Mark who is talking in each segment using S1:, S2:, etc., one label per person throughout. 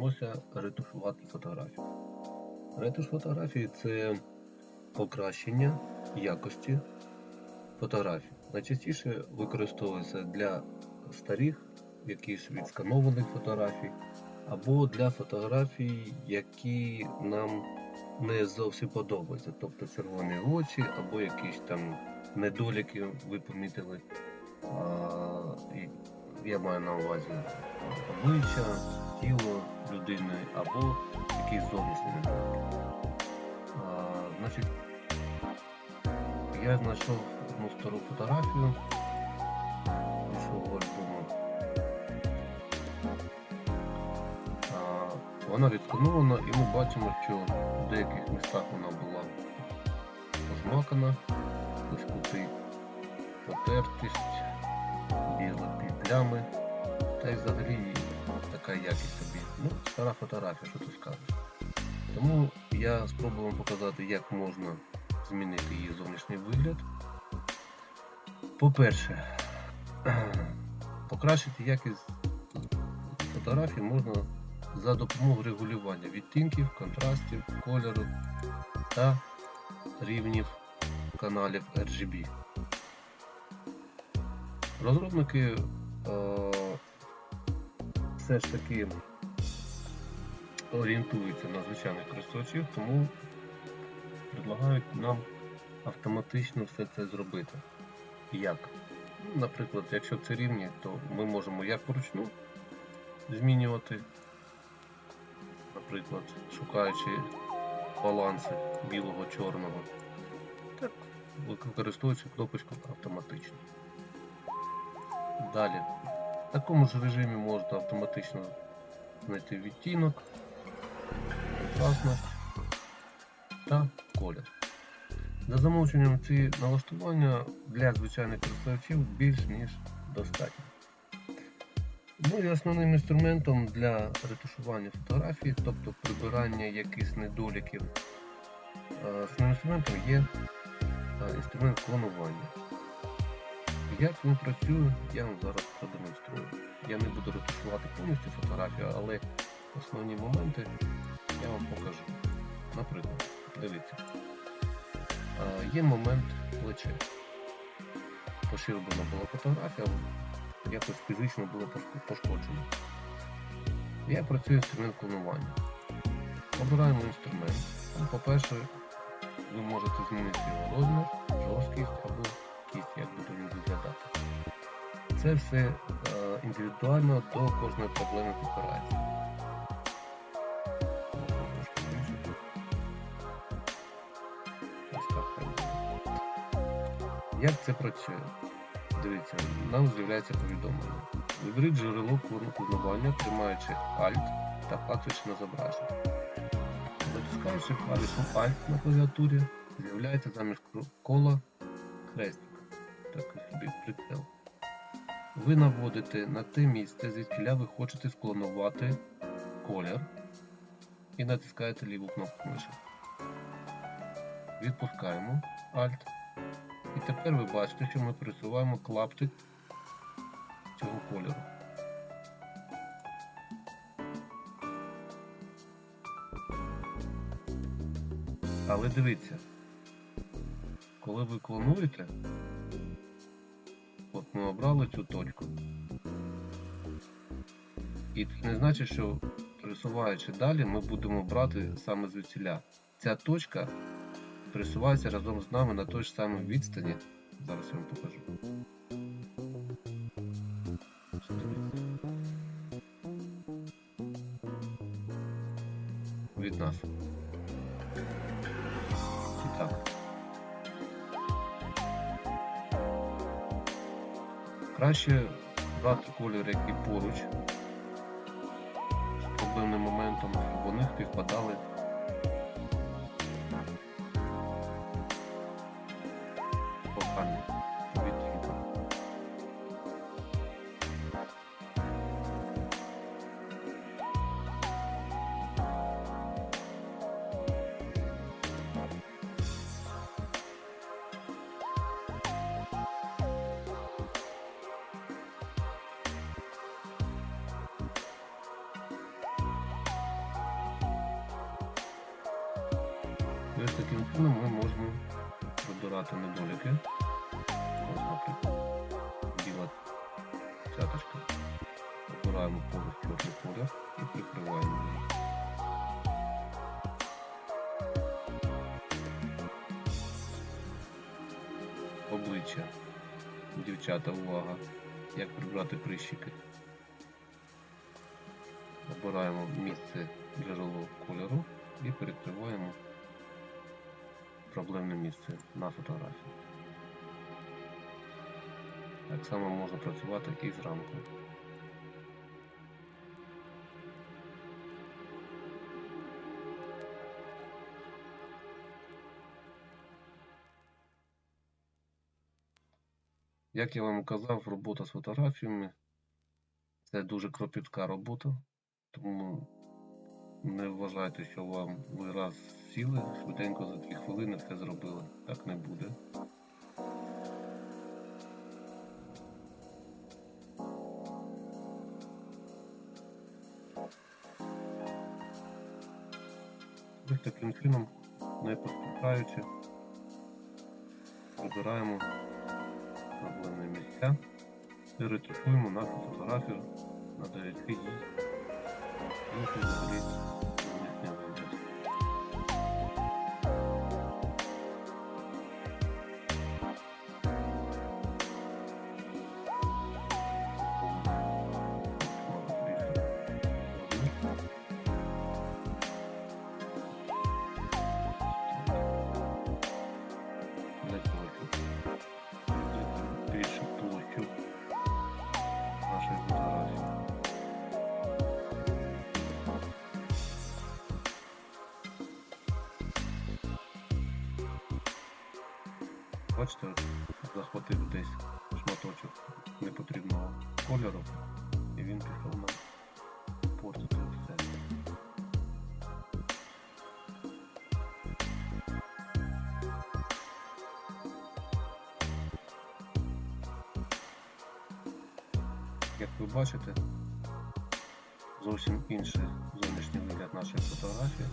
S1: вчимося ретушувати фотографію. Ретуш фотографії це покращення якості фотографій. Найчастіше використовується для старих, якихось відсканованих фотографій, або для фотографій, які нам не зовсім подобаються, тобто червоні очі, або якісь там недоліки ви помітили. Я маю на увазі обличчя, тіло людини або якісь зовнішні недоліки. Значить, я знайшов одну стару фотографію цього альбому. А, Вона відсканована і ми бачимо, що в деяких містах вона була позмакана, ось кути потертість, білі плями, та й взагалі така якість тобі. Ну, стара фотографія, що ти скажеш. Тому я спробую вам показати, як можна змінити її зовнішній вигляд. По-перше, покращити якість фотографії можна за допомогою регулювання відтінків, контрастів, кольору та рівнів каналів RGB. Розробники е, все ж таки орієнтуються на звичайних користувачів, тому предлагають нам автоматично все це зробити. Як? Ну, Наприклад, якщо це рівні, то ми можемо як вручну змінювати, наприклад, шукаючи баланси білого, чорного, так використовуючи кнопочку автоматично. Далі. В такому ж режимі можна автоматично знайти відтінок, контрастність та колір. За замовченням ці налаштування для звичайних користувачів більш ніж достатньо. Ну і основним інструментом для ретушування фотографії, тобто прибирання якихось недоліків, е, основним інструментом є е, інструмент клонування. Як він працює, я вам зараз продемонструю. Я не буду ретушувати повністю фотографію, але основні моменти я вам покажу. Наприклад, дивіться, є момент плече. Поширена була фотографія, якось фізично було пошкоджено. Я працюю інструмент клонування. Обираємо інструмент. По-перше, ви можете змінити його розмір, жорсткість або кість, як буде виглядати. Це все е, індивідуально до кожної проблеми підбирається. Як це працює? Дивіться, нам з'являється повідомлення. Виберіть джерело клонування, тримаючи Alt та клацаючи на зображення. Натискаючи клавішу Alt на клавіатурі, з'являється замість кола хрестик. Такий собі прицел. Ви наводите на те місце, звідкіля ви хочете склонувати колір і натискаєте ліву кнопку миші. Відпускаємо Alt. І тепер ви бачите, що ми присуваємо клаптик цього кольору. Але дивіться, коли ви клонуєте, ми обрали цю точку. І це не значить, що присуваючи далі, ми будемо брати саме звідсіля. Ця точка присувається разом з нами на той ж самій відстані. Зараз я вам покажу. Від нас. І так. Краще брати колір, який поруч з проблемним моментом, щоб вони співпадали таким чином ми можемо вибирати недоліки. Ось, наприклад, біла цяточка. Обираємо поруч чорний колір і прикриваємо її. Обличчя. Дівчата, увага. Як прибрати прищики. Обираємо місце джерело кольору і перекриваємо проблемне місце на фотографії. Так само можна працювати і зранку. Як я вам казав, робота з фотографіями це дуже кропітка робота, тому не вважайте, що вам ви раз сіли, швиденько за 2 хвилини все зробили. Так не буде. Ось таким чином, не поспішаючи, вибираємо проблемні місця і ретушуємо нашу фотографію, надаючи їй інший взагалі Бачите, захватив десь шматочок непотрібного кольору, і він пішов нам портити все. Як ви бачите, зовсім інший зовнішній вигляд нашої фотографії.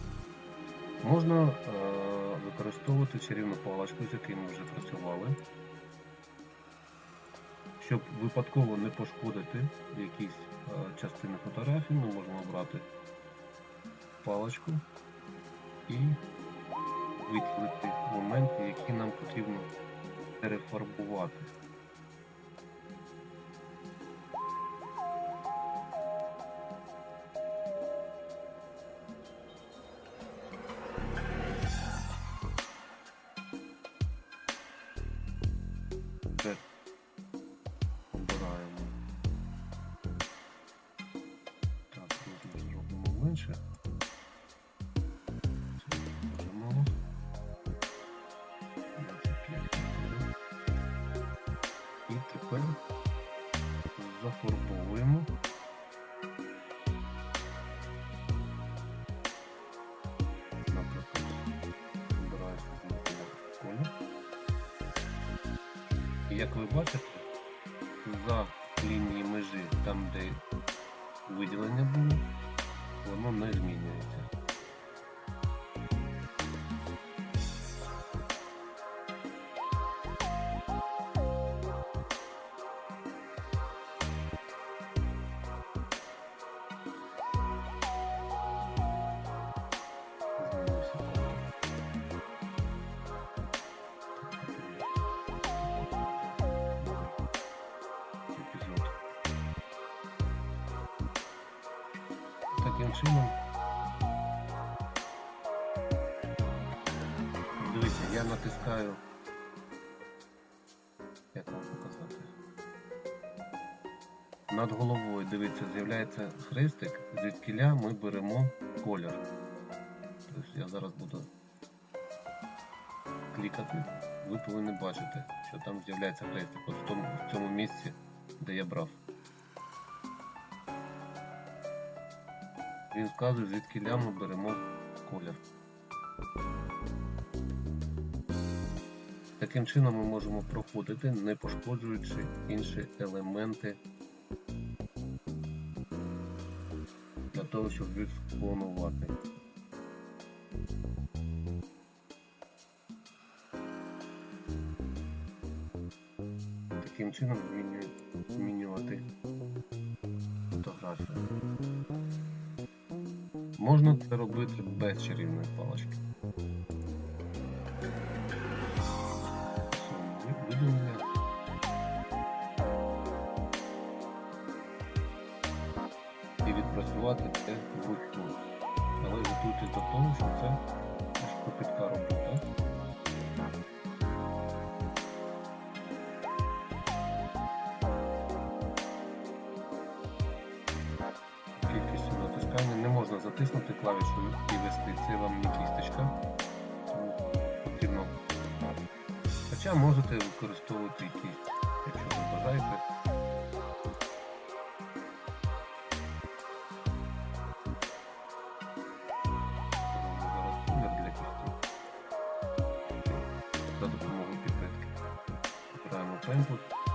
S1: Можна е, використовувати чарівну паличку, з якою ми вже працювали, щоб випадково не пошкодити якісь е, частини фотографії, ми можемо брати паличку і виділити моменти, які нам потрібно перефарбувати. Менше. Це дуже мало. 25 сантиметрів. І тепер зафарбовуємо. Як ви бачите, за лінією межі, там де виділення було, воно не змінюється. Таким. Дивіться, я натискаю. Як вам показати? Над головою, дивіться, з'являється хрестик, звідкіля ми беремо колір. Тобто я зараз буду клікати, ви повинні бачити, що там з'являється хрестик тому, в цьому місці, де я брав. Він вказує, звідки ми беремо колір. Таким чином ми можемо проходити, не пошкоджуючи інші елементи для того, щоб їх. Таким чином змінювати фотографію. Можна це робити без чарівної палички. І відпрацювати це вручну. Але готуйтесь до того, що це можна затиснути клавішу і вести. Це вам не кісточка. Потрібно. Хоча можете використовувати і кість, якщо ви бажаєте. За допомогою піпетки. Вибираємо пензлик.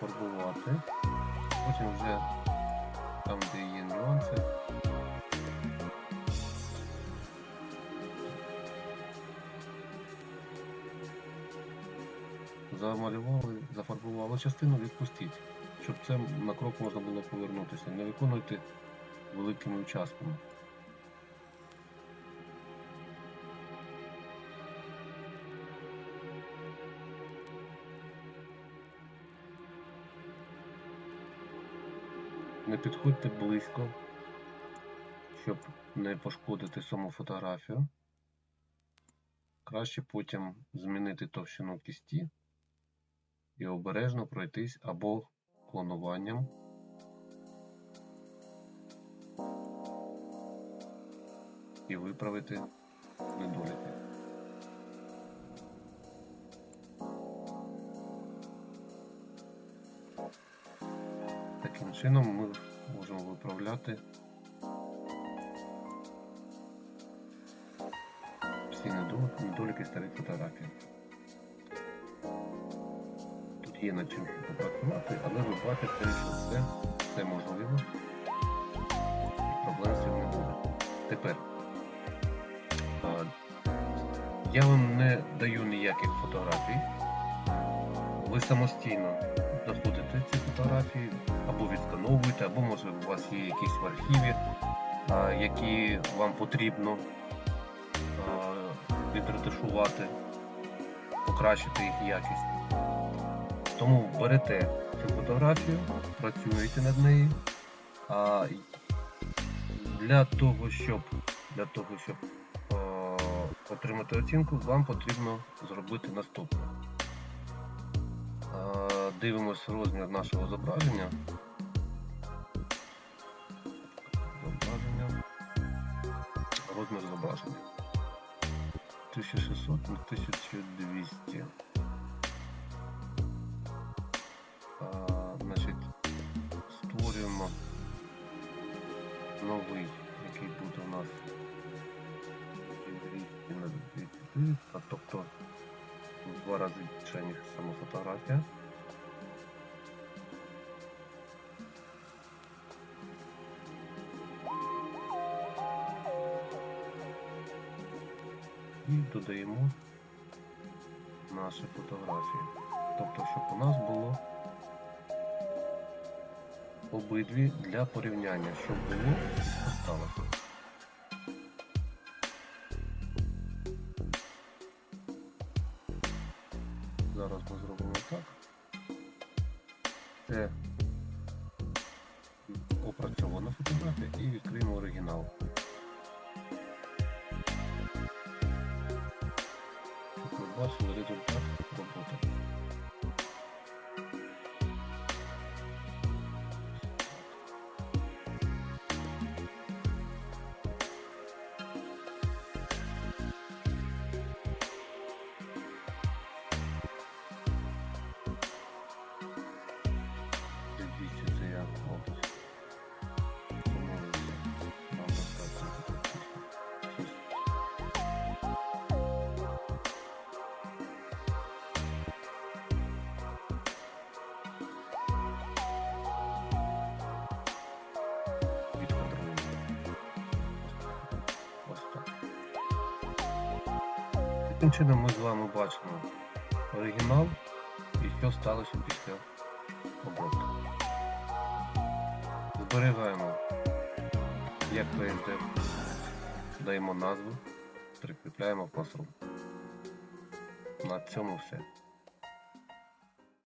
S1: Зафарбувати. Потім вже там, де є нюанси. Замалювали, зафарбували частину, відпустіть, щоб це на крок можна було повернутися. Не виконуйте великими участками. Підходьте близько, щоб не пошкодити саму фотографію. Краще потім змінити товщину кісті і обережно пройтись або клонуванням. І виправити недоліки. Таким чином ми можемо виправляти всі недоліки, старих фотографій. Тут є над чим попрацювати, але ви бачите, що все, все можливо і проблем з не буде. Тепер я вам не даю ніяких фотографій. Ви самостійно знаходите ці фотографії, або відскановуєте, або може у вас є якісь в архіві, які вам потрібно відретушувати, покращити їх якість. Тому берете цю фотографію, працюєте над нею. А для того, щоб, для того, щоб е, отримати оцінку, вам потрібно зробити наступне. Е, дивимось розмір нашого. Зображення. Розмір зображення. 1600 на 1200. А, значить, створюємо новий, який буде у нас 200 на 200, а тобто в два рази більше, ніж сама фотографія. Додаємо наші фотографії. Тобто, щоб у нас було обидві для порівняння, щоб було осталося. Таким чином ми з вами бачимо оригінал і що сталося після обробки. Зберігаємо як PSD, даємо назву, прикріпляємо в На цьому все.